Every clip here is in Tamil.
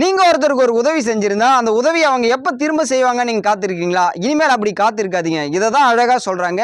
நீங்கள் ஒருத்தருக்கு ஒரு உதவி செஞ்சுருந்தா அந்த உதவி அவங்க எப்போ திரும்ப செய்வாங்க நீங்கள் காத்திருக்கீங்களா? இனிமேல் அப்படி காத்திருக்காதீங்க. இதை தான் அழகாக சொல்கிறாங்க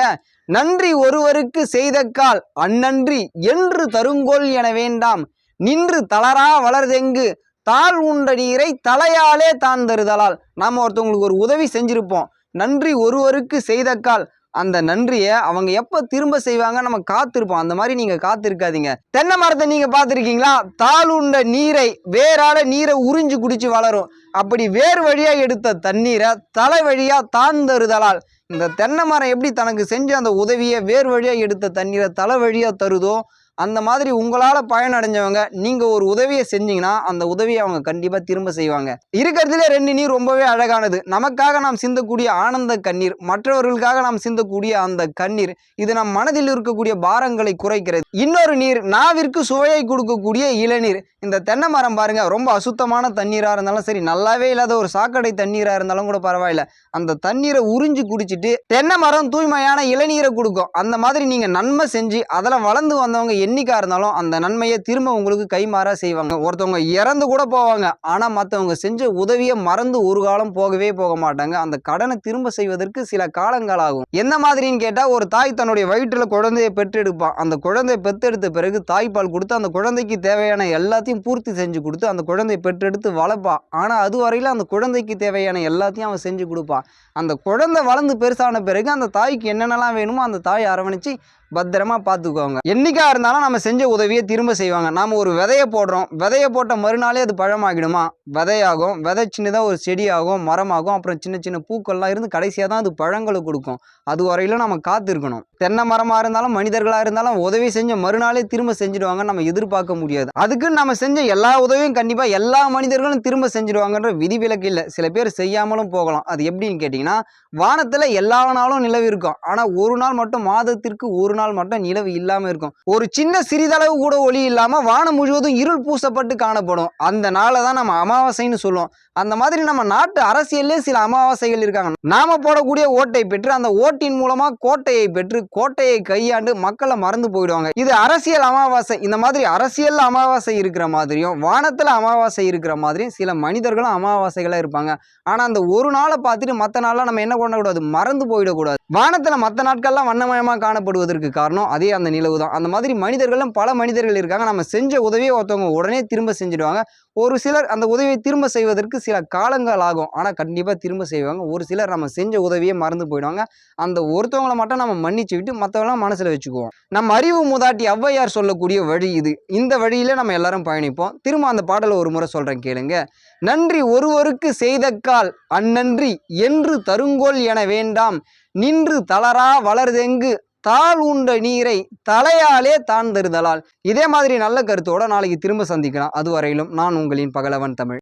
நன்றி ஒருவருக்கு செய்தக்கால் அந்நன்றி என்று தருங்கோல் என வேண்டாம். நின்று தளரா வளர்தெங்கு தாழ் உண்ட நீரை தலையாலே தான் தருதலால். நாம் ஒருத்தவங்களுக்கு ஒரு உதவி செஞ்சுருப்போம். நன்றி ஒருவருக்கு செய்தக்கால் அந்த நன்றியை அவங்க எப்போ திரும்ப செய்வாங்க? நம்ம காத்திருப்போம். அந்த மாதிரி நீங்கள் காத்திருக்காதீங்க. தென்னை மரத்தை நீங்கள் பார்த்துருக்கீங்களா? தாழ் உண்ட நீரை வேறால நீரை உறிஞ்சு குடிச்சு வளரும். அப்படி வேர் வழியாக எடுத்த தண்ணீரை தலை வழியாக தான் தருதலால் இந்த தென்னை மரம் எப்படி தனக்கு செஞ்ச அந்த உதவியை வேர் வழியாக எடுத்த தண்ணீரை தலை வழியாக தருதோ அந்த மாதிரி உங்களால் பயனடைஞ்சவங்க நீங்கள் ஒரு உதவியை செஞ்சீங்கன்னா அந்த உதவியை அவங்க கண்டிப்பாக திரும்ப செய்வாங்க. இருக்கிறதுலே ரெண்டு நீர் ரொம்பவே அழகானது. நமக்காக நாம் சிந்தக்கூடிய ஆனந்த கண்ணீர் மற்றவர்களுக்காக நாம் சிந்தக்கூடிய அந்த கண்ணீர் இது நம் மனதில் இருக்கக்கூடிய பாரங்களை குறைக்கிறது. இன்னொரு நீர் நாவிற்கு சுவையை கொடுக்கக்கூடிய இளநீர். இந்த தென்னை மரம் பாருங்க ரொம்ப அசுத்தமான தண்ணீராக இருந்தாலும் சரி நல்லாவே இல்லாத ஒரு சாக்கடை தண்ணீராக இருந்தாலும் கூட பரவாயில்ல. அந்த தண்ணீரை உறிஞ்சு குடிச்சிட்டு தென்னை மரம் தூய்மையான இளநீரை கொடுக்கும். அந்த மாதிரி நீங்கள் நன்மை செஞ்சு அதில் வளர்ந்து வந்தவங்க என்னைக்கா இருந்தாலும் அந்த நன்மையை திரும்ப உங்களுக்கு கைமாற செய்வாங்க. ஒருத்தவங்க இறந்து கூட போவாங்க. ஆனால் மற்றவங்க செஞ்ச உதவியை மறந்து ஒரு காலம் போகவே போக மாட்டாங்க. அந்த கடனை திரும்ப செய்வதற்கு சில காலங்கள் ஆகும். என்ன மாதிரின்னு கேட்டால் ஒரு தாய் தன்னுடைய வயிற்றில் குழந்தையை பெற்றெடுப்பான். அந்த குழந்தையை பெற்றெடுத்த பிறகு தாய்ப்பால் கொடுத்து அந்த குழந்தைக்கு தேவையான எல்லாத்தையும் பூர்த்தி செஞ்சு கொடுத்து அந்த குழந்தையை பெற்றெடுத்து வளர்ப்பான். ஆனால் அது வரையில் அந்த குழந்தைக்கு தேவையான எல்லாத்தையும் அவன் செஞ்சு கொடுப்பான். அந்த குழந்தை வளர்ந்து பெருசான பிறகு அந்த தாய்க்கு என்னென்னலாம் வேணுமோ அந்த தாய் அரவணைச்சு பத்திரமா பார்த்துக்குவாங்க என்னைக்கா இருந்தாலும் நம்ம செஞ்ச உதவியை திரும்ப செய்வாங்க. நாம ஒரு விதையை போடுறோம். விதைய போட்ட மறுநாளே அது பழமாகிடுமா? விதையாகும். விதை சின்னதாக ஒரு செடியாகும் மரமாகும். அப்புறம் சின்ன சின்ன பூக்கள்லாம் இருந்து கடைசியாக தான் அது பழங்களை கொடுக்கும். அது வரையிலும் நம்ம காத்திருக்கணும். தென்னை மரமாக இருந்தாலும் மனிதர்களாக இருந்தாலும் உதவி செஞ்ச மறுநாளே திரும்ப செஞ்சிடுவாங்க நம்ம எதிர்பார்க்க முடியாது. அதுக்கு நம்ம செஞ்ச எல்லா உதவியும் கண்டிப்பாக எல்லா மனிதர்களும் திரும்ப செஞ்சிடுவாங்கன்ற விதிவிலக்கு இல்லை. சில பேர் செய்யாமலும் போகலாம். அது எப்படின்னு கேட்டிங்கன்னா வானத்தில் எல்லா நாளும் நிலவு இருக்கும் ஆனால் ஒரு நாள் மட்டும் மாதத்திற்கு ஒரு நாள் மட்டும் நிலவு இல்லாமல் இருக்கும். ஒரு சின்ன சிறிதளவு கூட ஒளி இல்லாமல் வானம் முழுவதும் இருள் பூசப்பட்டு காணப்படும். அந்த நாளை தான் நம்ம அமாவாசைன்னு சொல்லுவோம். அந்த மாதிரி நம்ம நாட்டு அரசியல்லே சில அமாவாசைகள் இருக்காங்க. நாம போடக்கூடிய ஓட்டை பெற்று அந்த ஓட்டின் மூலமா கோட்டையை பெற்று கோட்டையை கையாண்டு மக்களை மறந்து போயிடுவாங்க. இது அரசியல் அமாவாசை. இந்த மாதிரி அரசியல் அமாவாசை இருக்கிற மாதிரியும் வானத்துல அமாவாசை இருக்கிற மாதிரியும் சில மனிதர்களும் அமாவாசைகளா இருப்பாங்க. ஆனா அந்த ஒரு நாளை பார்த்துட்டு மற்ற நாள்லாம் நம்ம என்ன பண்ணக்கூடாது? மறந்து போயிடக்கூடாது. வானத்துல மற்ற நாட்கள்லாம் வண்ணமயமா காணப்படுவதற்கு காரணம் அதே அந்த நிலவு தான் அந்த மாதிரி மனிதர்களும் பல மனிதர்கள் இருக்காங்க. நம்ம செஞ்ச உதவியை ஒருத்தவங்க உடனே திரும்ப செஞ்சிடுவாங்க. ஒரு சிலர் அந்த உதவியை திரும்ப செய்வதற்கு சில காலங்கள் ஆகும். ஆனால் கண்டிப்பாக திரும்ப செய்வாங்க. ஒரு சிலர் நம்ம செஞ்ச உதவியை மறந்து போயிடுவாங்க. அந்த ஒருத்தவங்களை மட்டும் நம்ம மன்னிச்சு விட்டு மற்றவங்களாம் மனசில் வச்சுக்குவோம். நம்ம அறிவு மூதாட்டி ஔவையார் சொல்லக்கூடிய வழி இது. இந்த வழியில் நம்ம எல்லாரும் பயணிப்போம். திரும்ப அந்த பாடலை ஒரு முறை சொல்கிறேன் கேளுங்க. நன்றி ஒருவருக்கு செய்தக்கால் அந்நன்றி என்று தருங்கோல் என வேண்டாம். நின்று தளரா வளர்தெங்கு தாழ் உண்ட நீரை தலையாலே தான் இதே மாதிரி நல்ல கருத்தோட நாளைக்கு திரும்ப சந்திக்கலாம். அதுவரையிலும் நான் உங்களின் பகலவன் தமிழ்.